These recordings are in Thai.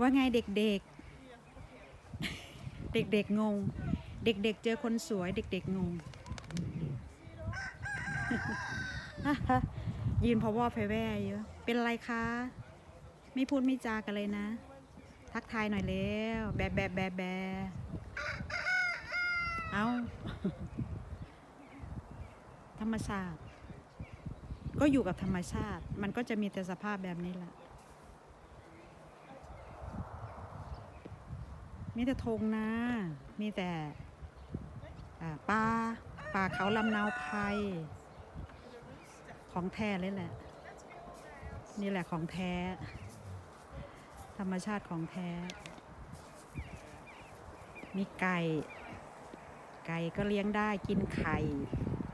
ว่าไงเด็กๆ เด็กๆงง เด็กๆเจอคนสวยเด็กๆงง ยืนพอวอเพแว่เยอะ เป็นไรคะ ไม่พูดไม่จากันเลยนะ ทักทายหน่อยเร็วแบะแบะแบะแบะเอาธรรมชาติ ก็อยู่กับธรรมชาติ มันก็จะมีแต่สภาพแบบนี้แหละ มีแต่ธงนะมีแต่ป่าป่าเขาลำนาวไพรของแท้เลยแหละ นี่แหละของแท้ ธรรมชาติของแท้ มีไก่ ไก่ก็เลี้ยงได้กินไข่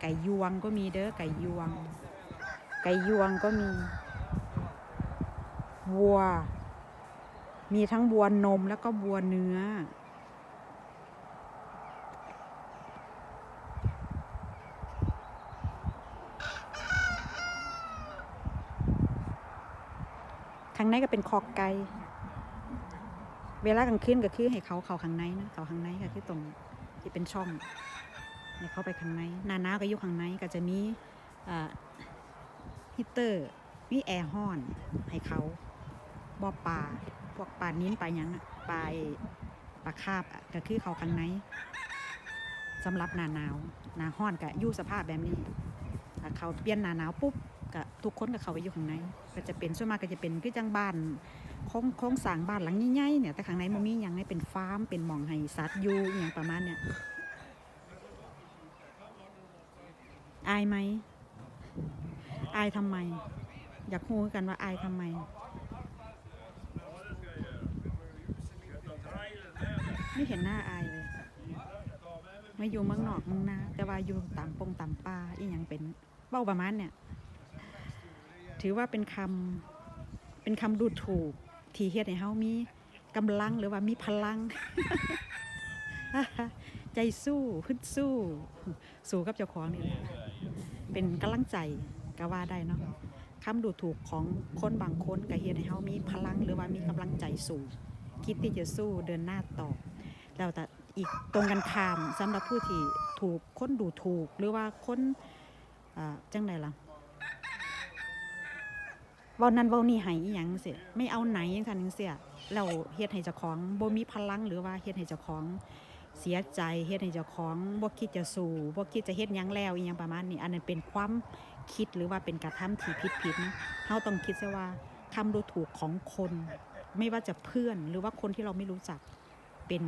ไก่ยวงก็มีเด้อไก่ยวง ไก่ยวงก็มี วัว มีทั้งวัวนมแล้วก็วัวเนื้อ ข้างในก็เป็นคอกไก่เวลากลางคืนก็คือให้เขาเขาข้างในนะเขาข้างในก็คือตรงที่เป็นช่องให้เขาไปข้างในหนาหนาก็อยู่ข้างในก็จะมีฮีตเตอร์มีแอร์ห้อนให้เขาบ่อปลา พวกปลานิ้นปลาหยังอะปลาปลาคาบอะก็คือเขาข้างในสำหรับหนาหนาวหนาห้อนก็อยู่สภาพแบบนี้ถ้าเขาเปลี่ยนหนาหนาวปุ๊บก็ทุกคนก็เขาไปอยู่ข้างในก็จะเป็นส่วนมากก็จะเป็นคือจังบ้านโค้งโค้งสร้างบ้านหลังใหญ่ๆเนี่ยแต่ข้างในมันมีอย่างให้เป็นฟาร์มเป็นหมองให้สัตว์อยู่อหย่างประมาณเนี่ยอายไหมอายทำไม อยากพูดกันว่าอายทำไม ไม่เห็นหน้าอายเลยไม่อยู่เมืองนอกเมึงนาแต่ว่าอยู่ตามปงตามป่าอีหยังเป็นเบ้าประมาณเนี่ย ถือว่าเป็นคำเป็นคำดูถูก ที่เฮ็ดให้เฮามีกำลังหรือว่ามีพลัง ใจสู้ฮึดสู้ สู้กับเจ้าของนี่แหละเป็นกำลังใจก็ว่าได้เนาะคำดูถูกของคนบางคนก็เฮ็ดให้เฮามีพลัง หรือว่ามีกำลังใจสู้คิดที่จะสู้เดินหน้าต่อ แล้วแต่อีกตรงกันข้ามสำหรับผู้ที่ถูกค้นดูถูก หรือว่าค้นอ่าจังไดล่ะว้านั้นว้านี่ให้อีหยังเสียไม่เอาไหนจังซั่นจังเสียแล้วเฮ็ดให้เจ้าของบ่มีพลังหรือว่าเฮ็ดให้เจ้าของเสียใจเฮ็ดให้เจ้าของบ่คิดจะสู้บ่คิดจะเฮ็ดยังแล้วอีหยังประมาณนี้ อันนั้นเป็นความคิดหรือว่าเป็นการทำที่ผิดๆนะเฮาต้องคิดซะว่าคำดูถูกของคน ไม่ว่าจะเพื่อนหรือว่าคนที่เราไม่รู้จักเป็น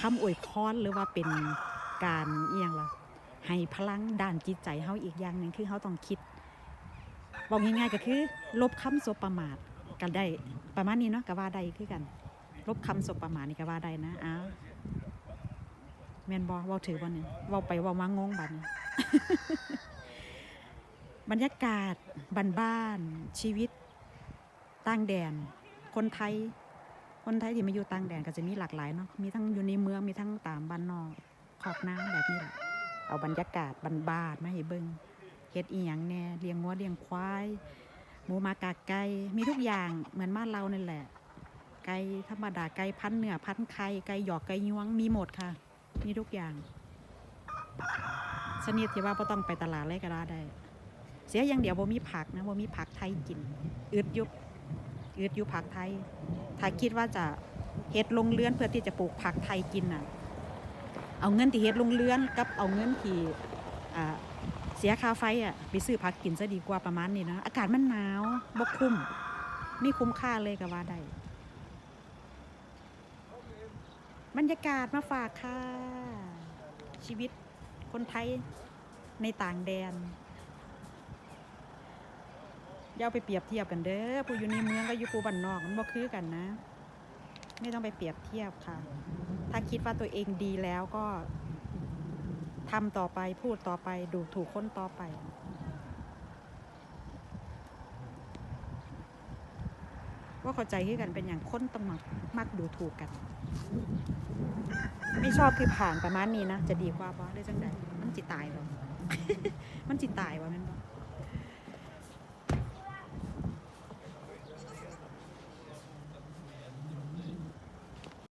คำอวยพรหรือว่าเป็นการเอียงละให้พลังด้านจิตใจเฮาอีกอย่างหนึ่งคือเฮาต้องคิดบอกง่ายๆก็คือ ลบคำสบประมาทกันได้ประมาณนี้เนาะก็ว่าได้คือกัน ลบคำสบประมาทนี่ก็ว่าได้นะอ้าวแมนบอว้าถือบ่เนี่ยว้าไปว้ามางงบัดนี้บรรยากาศบ้านๆชีวิตต่างแดน คนไทย คนไทยที่มาอยู่ต่างแดนก็จะมีหลากหลายเนาะมีทั้งอยู่ในเมืองมีทั้งตามบ้านนอกขอบน้ำแบบนี้แหละเอาบรรยากาศบ้านๆมาให้เบิงเฮ็ดอีหยังแน่เลี้ยงงัวเลี้ยงควายหมูมากาไก่มีทุกอย่างเหมือนบ้านเรานั่นแหละ ไก่ธรรมดาไก่พันเนื้อพันไข่ไก่หยอกไก่ยวงมีหมดค่ะ มีทุกอย่างชนิดที่ว่าบ่ต้องไปตลาดเลยก็ได้ เสียอย่างเดียวบ่มีผักนะบ่มีผักไทยกิน อึดยุบ อึดอยู่ผักไทย ถ้าคิดว่าจะเฮ็ดลงเรือนเพื่อที่จะปลูกผักไทยกินน่ะ เอาเงินที่เฮ็ดลงเรือนกับเอาเงินที่เสียค่าไฟอะไปซื้อผักกินซะดีกว่าประมาณนี้นะอากาศมันหนาวบ่คุ้มไม่คุ้มค่าเลยก็ว่าได้บรรยากาศมาฝากค่ะ ชีวิตคนไทยในต่างแดน ย่าไปเปรียบเทียบกันเด้อผู้อยู่ในเมืองกับอยู่ผู้บ้านนอกมันบ่คือกันนะ ไม่ต้องไปเปรียบเทียบค่ะ ถ้าคิดว่าตัวเองดีแล้วก็ทำต่อไปพูดต่อไปดูถูกคนต่อไป ว่าเข้าใจคือกันเป็นอย่างคนต้องมักมักดูถูกกัน ไม่ชอบคือผ่านประมาณนี้นะ จะดีกว่าบ่หรือจังใดมันจิตายหรอ